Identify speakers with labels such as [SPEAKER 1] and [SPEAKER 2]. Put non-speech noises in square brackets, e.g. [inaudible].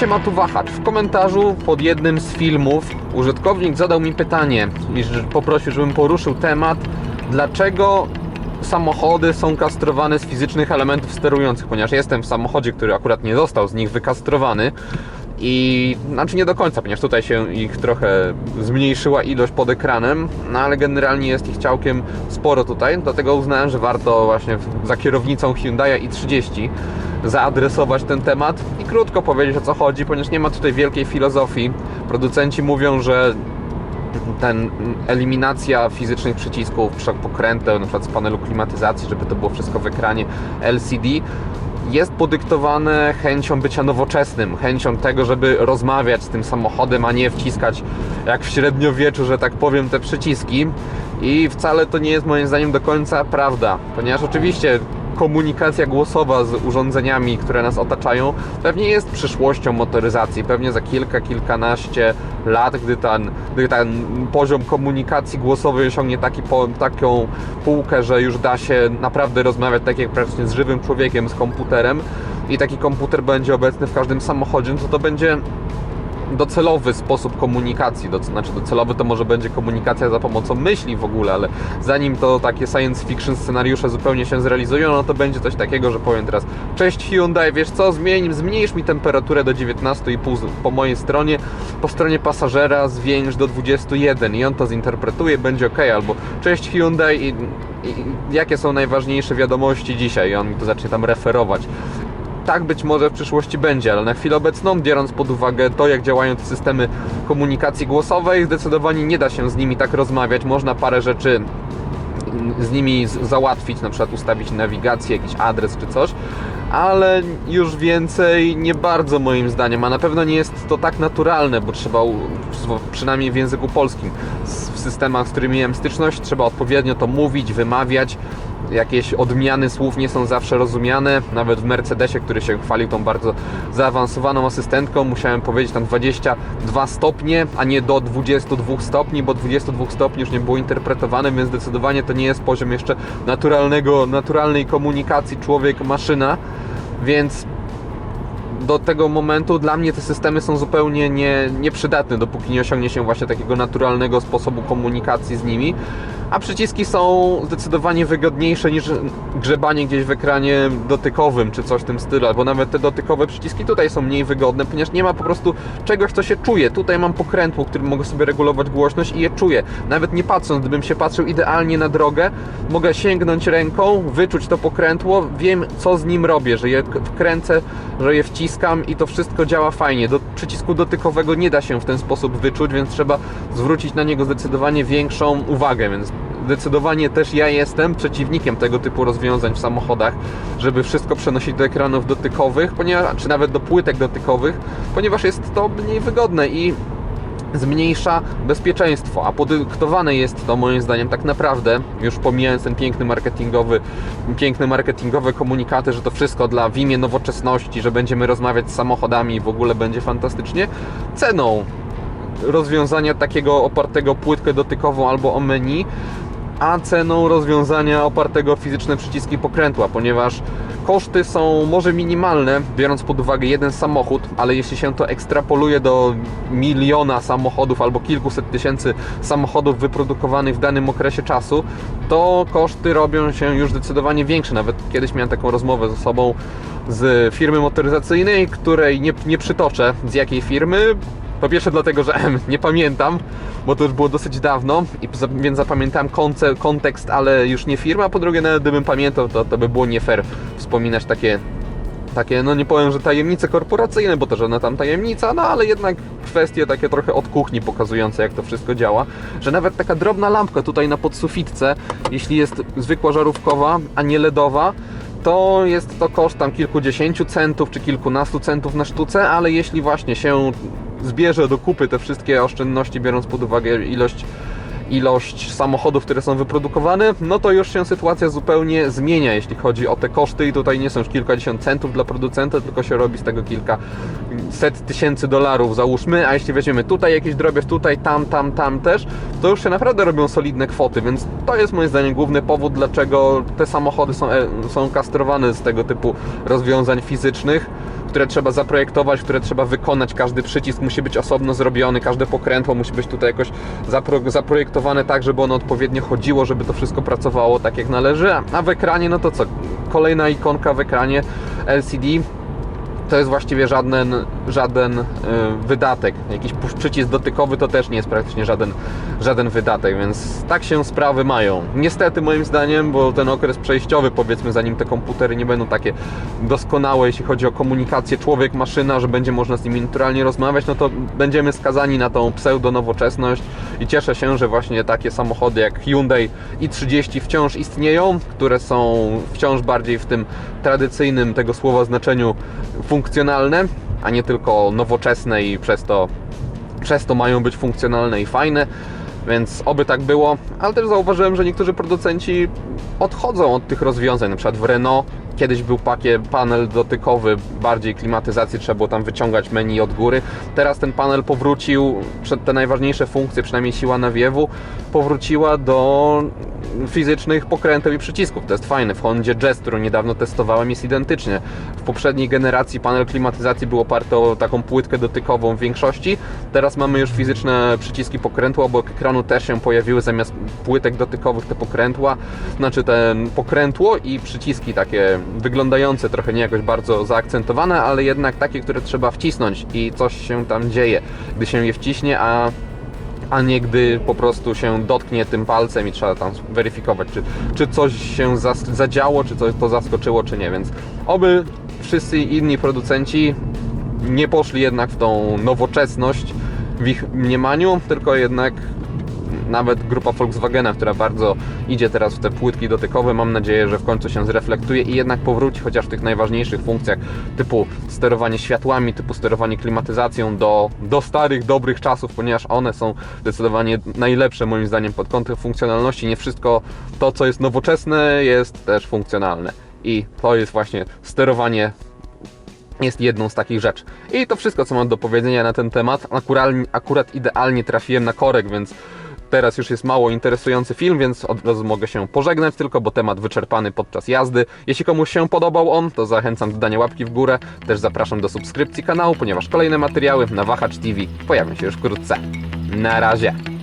[SPEAKER 1] Siema tu Wahacz. W komentarzu pod jednym z filmów użytkownik zadał mi pytanie i poprosił, żebym poruszył temat, dlaczego samochody są kastrowane z fizycznych elementów sterujących, ponieważ jestem w samochodzie, który akurat nie został z nich wykastrowany i znaczy nie do końca, ponieważ tutaj się ich trochę zmniejszyła ilość pod ekranem, no ale generalnie jest ich całkiem sporo tutaj, dlatego uznałem, że warto właśnie za kierownicą Hyundai i30 zaadresować ten temat i krótko powiedzieć o co chodzi, ponieważ nie ma tutaj wielkiej filozofii. Producenci mówią, że ten eliminacja fizycznych przycisków, pokręteł, na przykład z panelu klimatyzacji, żeby to było wszystko w ekranie LCD, jest podyktowane chęcią bycia nowoczesnym, chęcią tego, żeby rozmawiać z tym samochodem, a nie wciskać jak w średniowieczu, że tak powiem, te przyciski. I wcale to nie jest moim zdaniem do końca prawda, ponieważ oczywiście komunikacja głosowa z urządzeniami, które nas otaczają, pewnie jest przyszłością motoryzacji. Pewnie za kilka, kilkanaście lat, gdy ten, gdy ten poziom komunikacji głosowej osiągnie taki, po, taką półkę, że już da się naprawdę rozmawiać tak jak praktycznie z żywym człowiekiem, z komputerem i taki komputer będzie obecny w każdym samochodzie, no to to będzie docelowy sposób komunikacji. Do, znaczy docelowy to może będzie komunikacja za pomocą myśli w ogóle, ale zanim to takie science fiction scenariusze zupełnie się zrealizują, no to będzie coś takiego, że powiem teraz cześć Hyundai, wiesz co, zmień, zmniejsz mi temperaturę do 19,5 z- po mojej stronie, po stronie pasażera zwiększ do 21 i on to zinterpretuje, będzie ok, albo cześć Hyundai i, i jakie są najważniejsze wiadomości dzisiaj i on mi to zacznie tam referować tak być może w przyszłości będzie, ale na chwilę obecną, biorąc pod uwagę to, jak działają te systemy komunikacji głosowej, zdecydowanie nie da się z nimi tak rozmawiać. Można parę rzeczy z nimi załatwić, na przykład ustawić nawigację, jakiś adres czy coś, ale już więcej nie bardzo moim zdaniem, a na pewno nie jest to tak naturalne, bo trzeba, przynajmniej w języku polskim, w systemach, z którymi miałem styczność, trzeba odpowiednio to mówić, wymawiać, jakieś odmiany słów nie są zawsze rozumiane. Nawet w Mercedesie, który się chwalił tą bardzo zaawansowaną asystentką, musiałem powiedzieć tam 22 stopnie, a nie do 22 stopni, bo 22 stopni już nie było interpretowane, więc zdecydowanie to nie jest poziom jeszcze naturalnego, naturalnej komunikacji człowiek-maszyna, więc do tego momentu dla mnie te systemy są zupełnie nie, nieprzydatne, dopóki nie osiągnie się właśnie takiego naturalnego sposobu komunikacji z nimi. A przyciski są zdecydowanie wygodniejsze niż grzebanie gdzieś w ekranie dotykowym czy coś w tym stylu, albo nawet te dotykowe przyciski tutaj są mniej wygodne, ponieważ nie ma po prostu czegoś, co się czuje. Tutaj mam pokrętło, którym mogę sobie regulować głośność i je czuję. Nawet nie patrząc, gdybym się patrzył idealnie na drogę, mogę sięgnąć ręką, wyczuć to pokrętło, wiem co z nim robię, że je wkręcę, że je wciskam i to wszystko działa fajnie. Do przycisku dotykowego nie da się w ten sposób wyczuć, więc trzeba zwrócić na niego zdecydowanie większą uwagę, więc zdecydowanie też ja jestem przeciwnikiem tego typu rozwiązań w samochodach, żeby wszystko przenosić do ekranów dotykowych, ponieważ, czy nawet do płytek dotykowych, ponieważ jest to mniej wygodne i zmniejsza bezpieczeństwo, a podyktowane jest to moim zdaniem tak naprawdę, już pomijając ten piękny marketingowy, piękne marketingowe komunikaty, że to wszystko dla w imię nowoczesności, że będziemy rozmawiać z samochodami i w ogóle będzie fantastycznie, ceną rozwiązania takiego opartego płytkę dotykową albo o menu, a ceną rozwiązania opartego o fizyczne przyciski pokrętła, ponieważ koszty są może minimalne, biorąc pod uwagę jeden samochód, ale jeśli się to ekstrapoluje do miliona samochodów albo kilkuset tysięcy samochodów wyprodukowanych w danym okresie czasu, to koszty robią się już zdecydowanie większe. Nawet kiedyś miałem taką rozmowę z osobą z firmy motoryzacyjnej, której nie, nie przytoczę z jakiej firmy, po pierwsze dlatego, że [laughs] nie pamiętam, bo to już było dosyć dawno, i więc zapamiętałem konce, kontekst, ale już nie firma. Po drugie, nawet gdybym pamiętał, to, to by było nie fair wspominać takie, takie, no nie powiem, że tajemnice korporacyjne, bo to żadna tam tajemnica, no ale jednak kwestie takie trochę od kuchni pokazujące, jak to wszystko działa, że nawet taka drobna lampka tutaj na podsufitce, jeśli jest zwykła żarówkowa, a nie LEDowa, to jest to koszt tam kilkudziesięciu centów czy kilkunastu centów na sztuce, ale jeśli właśnie się zbierze do kupy te wszystkie oszczędności, biorąc pod uwagę ilość ilość samochodów, które są wyprodukowane, no to już się sytuacja zupełnie zmienia, jeśli chodzi o te koszty. I tutaj nie są już kilkadziesiąt centów dla producenta, tylko się robi z tego kilka set tysięcy dolarów załóżmy, a jeśli weźmiemy tutaj jakiś drobiazg, tutaj, tam, tam, tam też, to już się naprawdę robią solidne kwoty, więc to jest moim zdaniem główny powód, dlaczego te samochody są, e, są kastrowane z tego typu rozwiązań fizycznych, które trzeba zaprojektować, które trzeba wykonać. Każdy przycisk musi być osobno zrobiony, każde pokrętło musi być tutaj jakoś zapro, zaprojektowane tak, żeby ono odpowiednio chodziło, żeby to wszystko pracowało tak jak należy. A w ekranie, no to co? Kolejna ikonka w ekranie LCD to jest właściwie żaden, żaden y, wydatek. Jakiś przycisk dotykowy to też nie jest praktycznie żaden, żaden wydatek, więc tak się sprawy mają. Niestety moim zdaniem, bo ten okres przejściowy powiedzmy, zanim te komputery nie będą takie doskonałe, jeśli chodzi o komunikację człowiek-maszyna, że będzie można z nimi naturalnie rozmawiać, no to będziemy skazani na tą pseudo-nowoczesność i cieszę się, że właśnie takie samochody jak Hyundai i30 wciąż istnieją, które są wciąż bardziej w tym tradycyjnym tego słowa znaczeniu funkcjonalne, a nie tylko nowoczesne i przez to, przez to mają być funkcjonalne i fajne. Więc oby tak było, ale też zauważyłem, że niektórzy producenci odchodzą od tych rozwiązań. Na przykład w Renault kiedyś był pakie, panel dotykowy, bardziej klimatyzacji, trzeba było tam wyciągać menu od góry. Teraz ten panel powrócił, te najważniejsze funkcje, przynajmniej siła nawiewu, powróciła do fizycznych pokręteł i przycisków. To jest fajne. W Hondzie Jazz, niedawno testowałem, jest identycznie. W poprzedniej generacji panel klimatyzacji był oparty o taką płytkę dotykową w większości. Teraz mamy już fizyczne przyciski pokrętła, obok ekranu też się pojawiły zamiast płytek dotykowych te pokrętła. Znaczy ten pokrętło i przyciski takie wyglądające trochę nie jakoś bardzo zaakcentowane, ale jednak takie, które trzeba wcisnąć i coś się tam dzieje, gdy się je wciśnie, a a nie gdy po prostu się dotknie tym palcem i trzeba tam weryfikować, czy, czy coś się zadziało, czy coś to zaskoczyło, czy nie. Więc oby wszyscy inni producenci nie poszli jednak w tą nowoczesność w ich mniemaniu, tylko jednak nawet grupa Volkswagena, która bardzo idzie teraz w te płytki dotykowe, mam nadzieję, że w końcu się zreflektuje i jednak powróci chociaż w tych najważniejszych funkcjach typu sterowanie światłami, typu sterowanie klimatyzacją do, do starych, dobrych czasów, ponieważ one są zdecydowanie najlepsze moim zdaniem pod kątem funkcjonalności. Nie wszystko to, co jest nowoczesne, jest też funkcjonalne. I to jest właśnie sterowanie jest jedną z takich rzeczy. I to wszystko, co mam do powiedzenia na ten temat. Akurat, akurat idealnie trafiłem na korek, więc teraz już jest mało interesujący film, więc od razu mogę się pożegnać tylko, bo temat wyczerpany podczas jazdy. Jeśli komuś się podobał on, to zachęcam do dania łapki w górę. Też zapraszam do subskrypcji kanału, ponieważ kolejne materiały na Wahacz TV pojawią się już wkrótce. Na razie!